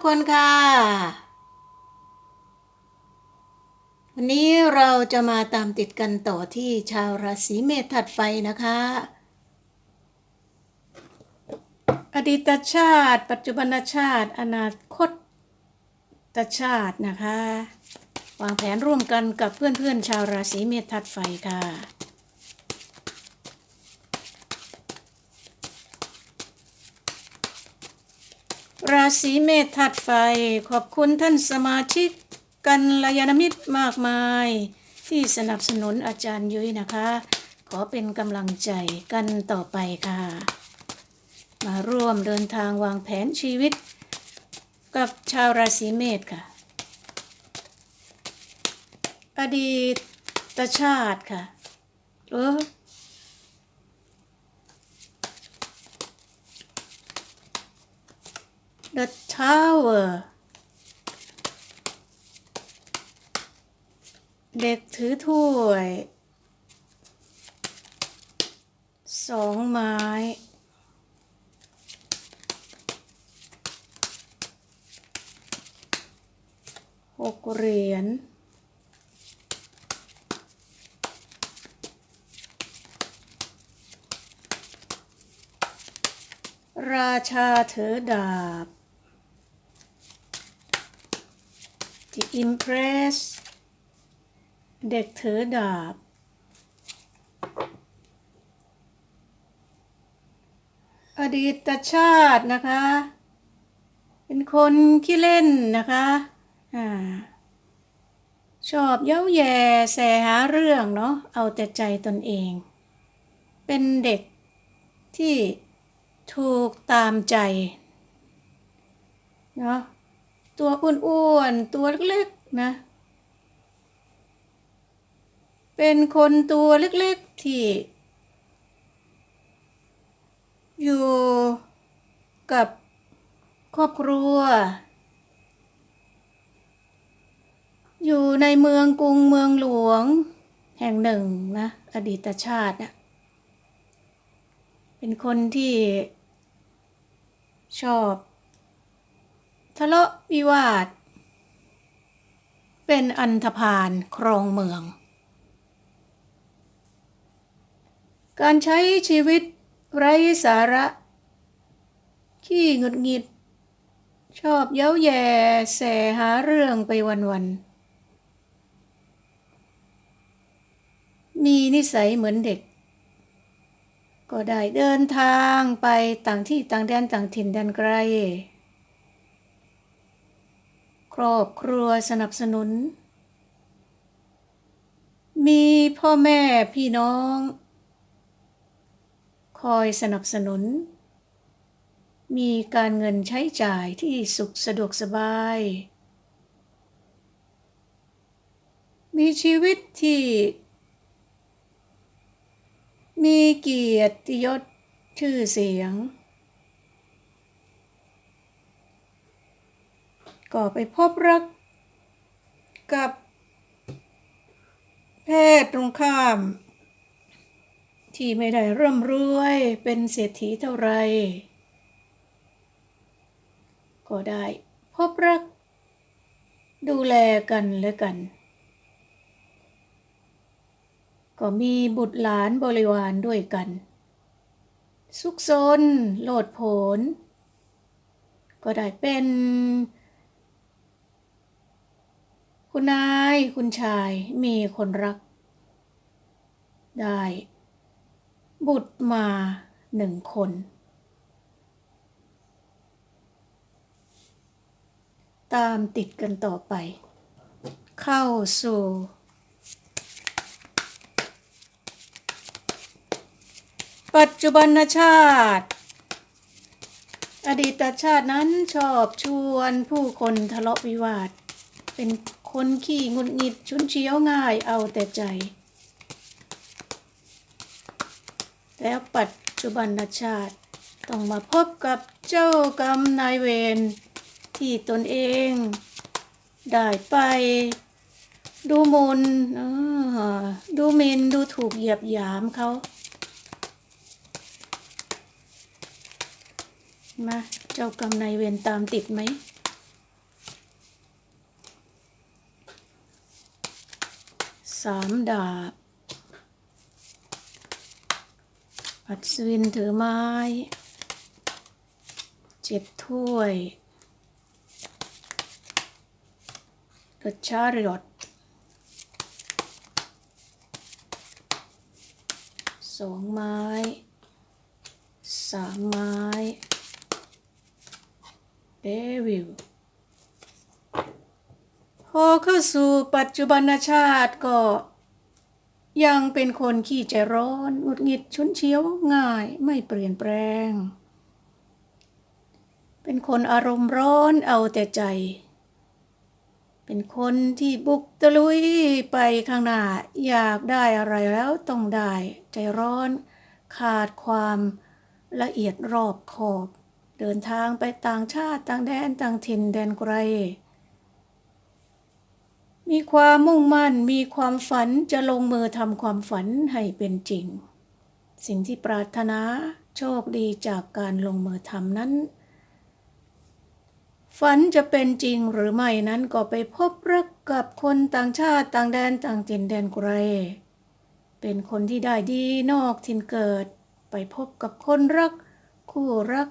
วัสดีทุกคนค่ะ วันนี้เราจะมาตามติดกันต่อที่ชาวราศีเมษถัดไฟนะคะ อดีตชาติ ปัจจุบันชาติ อนาคตชาตินะคะ วางแผนร่วมกันกับเพื่อนๆชาวราศีเมษถัดไฟค่ะ ราศีเมษถัดไฟ ขอบคุณท่านสมาชิกกันลยาณมิตรมากมาย ที่สนับสนุนอาจารย์ยุ้ยนะคะ ขอเป็นกำลังใจกันต่อไปค่ะ มาร่วมเดินทางวางแผนชีวิต กับชาวราศีเมษค่ะ อดีตชาติค่ะ เออ The Tower เด็กถือถ้วยสองไม้หกเหรียญราชาถือดาบ The Impress เด็กถือดาบ อดีตชาตินะคะ เป็นคนขี้เล่นนะคะอ่าชอบเย้าแย่แสหาเรื่องเนาะเอาแต่ใจตนเอง เป็นเด็กที่ถูกตามใจเนาะ ตัวอ้วนๆ ตัวเล็กๆ นะ เป็นคนตัวเล็กๆ ที่ อยู่กับครอบครัว อยู่ในเมืองกรุงเมืองหลวง แห่งหนึ่งนะ อดีตชาตินะเป็นคนที่ชอบ ทะเลาะวิวาท เป็นอันธพาลครองเมือง การใช้ชีวิตไร้สาระ ขี้หงุดหงิด ชอบเย้าแย่แสหาเรื่องไปวันๆ มีนิสัยเหมือนเด็ก ก็ได้เดินทางไปต่างที่ต่างแดนต่างถิ่นแดนไกล ครอบครัวสนับสนุน มีพ่อแม่พี่น้อง คอยสนับสนุน มีการเงินใช้จ่ายที่สุขสะดวกสบาย มีชีวิตที่ มีเกียรติยศชื่อเสียง ก็ไปพบรักกับเพศตรงข้าม ที่ไม่ได้ร่ำรวยเป็นเศรษฐีเท่าไร ก็ได้พบรัก ดูแลกันและกัน ก็มีบุตรหลานบริวารด้วยกัน สุขสนโลดโผนก็ได้เป็น คุณนายคุณชายมีคนรัก ได้ บุตรมาหนึ่งคน ตามติดกันต่อไป เข้าสู่ปัจจุบันชาติ อดีตชาตินั้นชอบชวนผู้คนทะเลาะวิวาท เป็น คนขี้งุดหงิดชุนเชียวง่ายเอาแต่ใจ แล้วปัจจุบันชาติ ต้องมาพบกับเจ้ากรรมนายเวรที่ตนเอง ได้ไป ดูมนอ่าดูมินดูถูกเหยียบหยามเขามาเจ้ากรรมนายเวรตามติดไหม สามดาบอัศวินถือไม้ เจ็ดถ้วย The Chariot สองไม้สามไม้เดวิล พอเข้าสู่ปัจจุบันชาติก็ ยังเป็นคนขี้ใจร้อนหงุดหงิดชุนเฉียวง่ายไม่เปลี่ยนแปลง เป็นคนอารมณ์ร้อนเอาแต่ใจ เป็นคนที่บุกตะลุยไปข้างหน้า อยากได้อะไรแล้วต้องได้ใจร้อนขาดความละเอียดรอบขอบ เดินทางไปต่างชาติต่างแดนต่างถิ่นแดนไกล มีความมุ่งมั่น มีความฝันจะลงมือทำความฝันให้เป็นจริง สิ่งที่ปรารถนาโชคดีจากการลงมือทำนั้น ฝันจะเป็นจริงหรือไม่นั้นก็ไปพบรักกับคนต่างชาติต่างแดนต่างถิ่นแดนไกล เป็นคนที่ได้ดีนอกถิ่นเกิด ไปพบกับคนรัก คู่รัก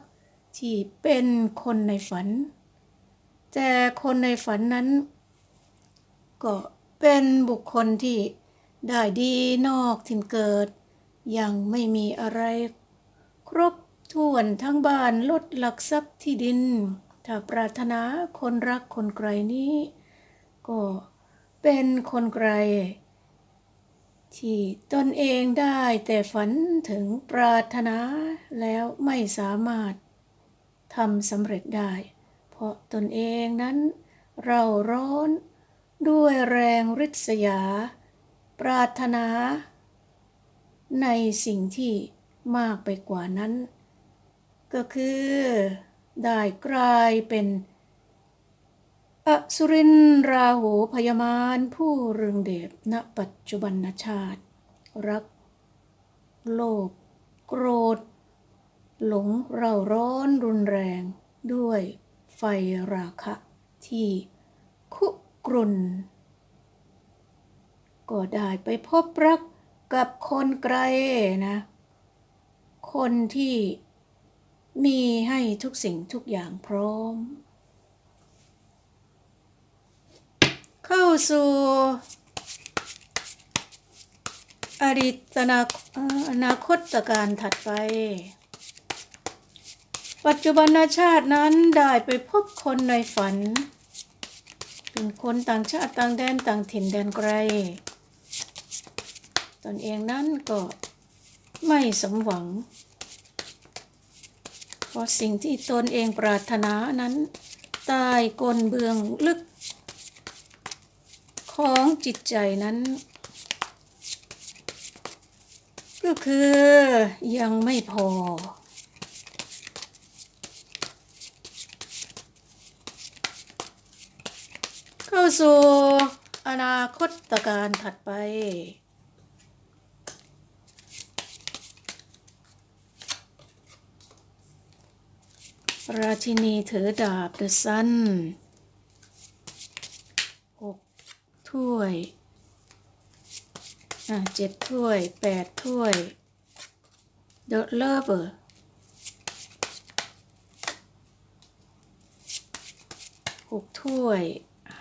ที่เป็นคนในฝัน แต่คนในฝันนั้น ก็เป็นบุคคลที่ได้ดีนอกถิ่นเกิด ยังไม่มีอะไรครบถ้วนทั้งบ้านลดหลักทรัพย์ที่ดิน ถ้าปรารถนาคนรักคนไกลนี้ ก็เป็นคนไกล ที่ตนเองได้แต่ฝันถึงปรารถนาแล้วไม่สามารถทำสำเร็จได้ เพราะตนเองนั้นเราร้อน ด้วยแรงริษยา ปรารถนา ในสิ่งที่มากไปกว่านั้น ก็คือ ได้กลายเป็น อสุรินราหูพยามารผู้เรืองเดชณปัจจุบันชาติ รัก โลภโกรธ หลงเร่าร้อนรุนแรงด้วยไฟราคะที่ กรุ่นก็ได้ไปพบรักกับคนไกลนะ คนที่มีให้ทุกสิ่งทุกอย่างพร้อม เข้าสู่อดีตนาอนาคตการถัดไป ปัจจุบันชาตินั้นได้ไปพบคนในฝัน คนต่างชาติต่างแดนต่างถิ่นแดนไกล ตนเองนั้นก็ไม่สมหวัง เพราะสิ่งที่ตนเองปรารถนานั้นใต้กลเบื้องลึก ของจิตใจนั้น ก็คือยังไม่พอ เข้า สู่อนาคตการถัดไป ราชินีถือดาบ The Sun หกถ้วยอะเจ็ดถ้วยแปดถ้วย The Lover หกถ้วย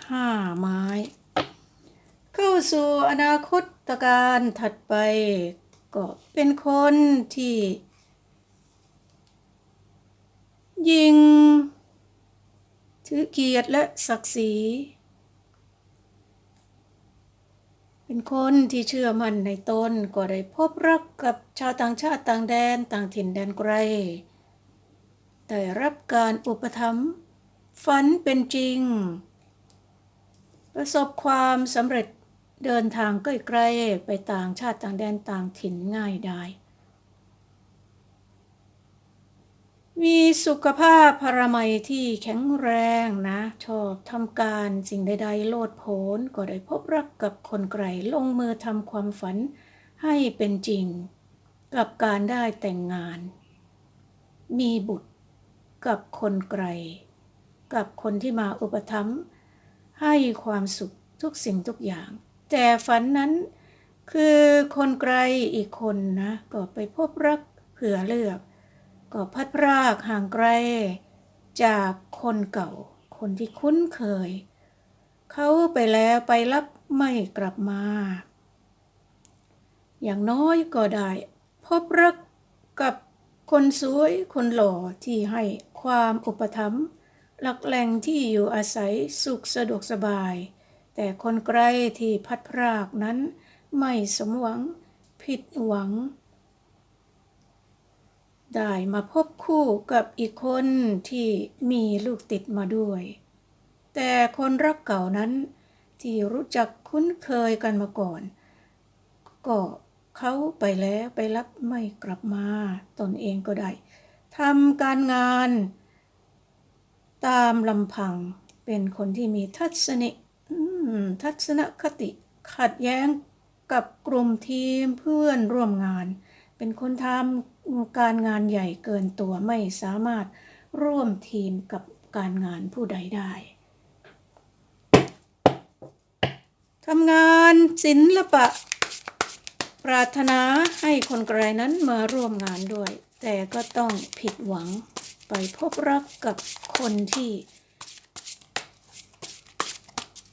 ห้าไม้ เข้าสู่อนาคตการถัดไป ก็เป็นคนที่ ยิง ถือเกียรติและศักดิ์ศรี เป็นคนที่เชื่อมั่นในตนก็ได้พบรักกับชาวต่างชาติต่างแดนต่างถิ่นแดนไกลได้รับการอุปถัมภ์ฝันเป็นจริง ประสบความสำเร็จเดินทางใกล้ๆไปต่างชาติต่างแดนต่างถิ่นง่ายได้ มีสุขภาพพรามัยที่แข็งแรงนะ ชอบทำการสิ่งใดๆโลดโผนก็ได้พบรักกับคนไกลลงมือทำความฝันให้เป็นจริง กับการได้แต่งงาน มีบุตรกับคนไกล กับคนที่มาอุปถัมภ์ ให้ความสุขทุกสิ่งทุกอย่าง แต่ฝันนั้นคือคนไกลอีกคนนะ ก็ไปพบรักเผื่อเลือก ก็พัดพรากห่างไกล จากคนเก่า คนที่คุ้นเคย เขาไปแล้วไปรับไม่กลับมา อย่างน้อยก็ได้ พบรักกับคนสวยคนหล่อที่ให้ความอุปถัมภ์ หลักแหล่งที่อยู่อาศัยสุขสะดวกสบาย แต่คนไกลที่พัดพรากนั้น ไม่สมหวัง ผิดหวัง ได้มาพบคู่กับอีกคนที่มีลูกติดมาด้วย แต่คนรักเก่านั้น ที่รู้จักคุ้นเคยกันมาก่อน ก็เขาไปแล้วไปรับไม่กลับมา ตนเองก็ได้ทำการงาน ตามลำพังเป็นคนที่มีทัศนิทัศนคติ ขัดแย้งกับกลุ่มทีมเพื่อนร่วมงาน เป็นคนทำการงานใหญ่เกินตัวไม่สามารถร่วมทีมกับการงานผู้ใดได้ทำงานศิลปะ ปรารถนาให้คนไกลนั้นมาร่วมงานด้วย แต่ก็ต้องผิดหวัง ไปพบรักกับคนที่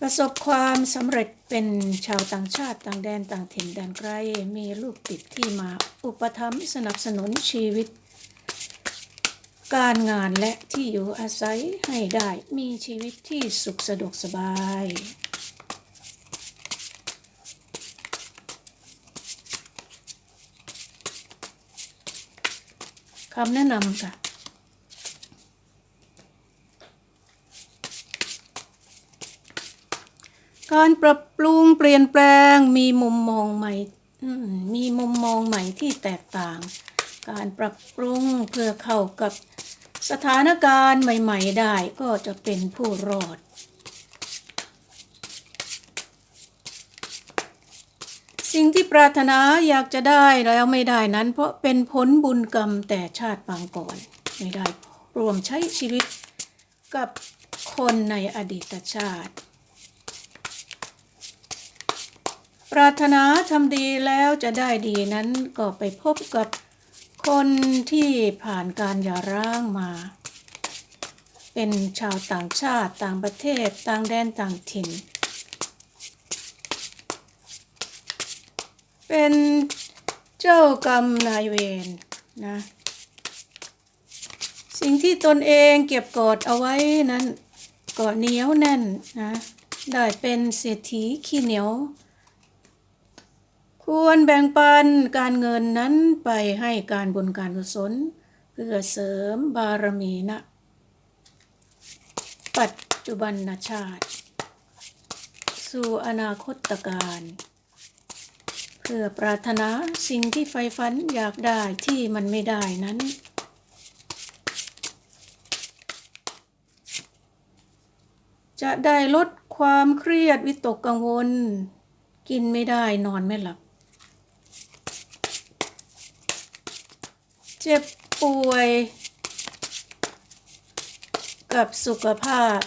ประสบความสำเร็จเป็นชาวต่างชาติต่างแดนต่างถิ่นแดนไกลมีลูกติดที่มาอุปถัมภ์สนับสนุนชีวิต การงานและที่อยู่อาศัยให้ได้มีชีวิตที่สุขสะดวกสบายคำแนะนำค่ะ การปรับปรุงเปลี่ยนแปลงมีมุมมองใหม่มมีมุมมองใหม่ที่แตกต่าง การปรับปรุงเพื่อเข้ากับสถานการณ์ใหม่ ๆ ได้ก็จะเป็นผู้รอด สิ่งที่ปรารถนาอยากจะได้แล้วไม่ได้นั้น เพราะเป็นผลบุญกรรมแต่ชาติปางก่อน ไม่ได้รวมใช้ชีวิตกับคนในอดีตชาติ ปรารถนาทำดีแล้วจะได้ดีนั้นก็ไปพบกับคนที่ผ่านการหย่าร้างมา เป็นชาวต่างชาติต่างประเทศต่างแดนต่างถิ่น เป็นเจ้ากรรมนายเวรนะ สิ่งที่ตนเองเก็บกดเอาไว้นั้นก็เหนียวแน่นนะ ได้เป็นเศรษฐีขี้เหนียว ควรแบ่งปันการเงินนั้นไปให้การบุญการกุศล เพื่อเสริมบารมีนะปัจจุบันชาติ สู่อนาคตการ เพื่อปรารถนาสิ่งที่ใฝ่ฝันอยากได้ที่มันไม่ได้นั้นจะได้ลดความเครียดวิตกกังวล กินไม่ได้นอนไม่หลับ เจ็บป่วย กับสุขภาพ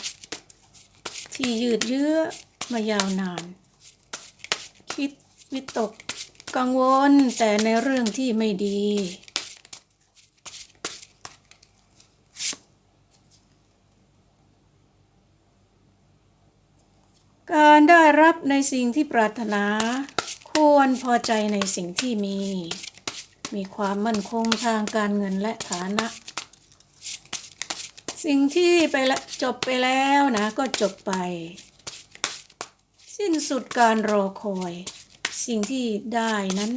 ที่ยืดเยื้อมายาวนาน คิดวิตกกังวลแต่ในเรื่องที่ไม่ดี การได้รับในสิ่งที่ปรารถนา ควรพอใจในสิ่งที่มี มีความมั่นคงทางการเงินและฐานะ สิ่งที่ไปละจบไปแล้วนะ ก็จบไป สิ้นสุดการรอคอย สิ่งที่ได้นั้น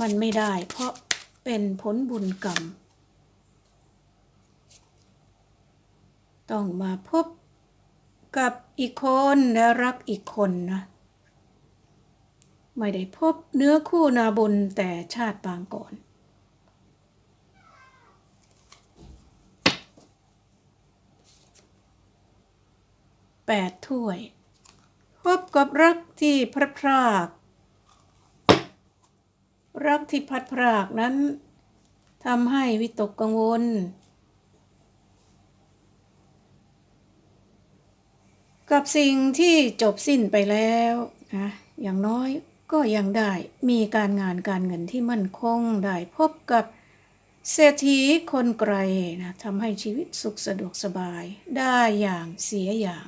มันไม่ได้ เพราะเป็นผลบุญกรรม ต้องมาพบกับอีกคนและรักอีกคนนะ ไม่ได้พบเนื้อคู่นาบุญแต่ชาติปางก่อน แปดถ้วย พบกับรักที่พระพราก รักที่พัดพรากนั้นทำให้วิตกกังวล กับสิ่งที่จบสิ้นไปแล้วนะอย่างน้อย ก็ยังได้มีการงานการเงินที่มั่นคงได้พบกับเศรษฐีคนไกลนะทำให้ชีวิตสุขสะดวกสบายได้อย่างเสียอย่าง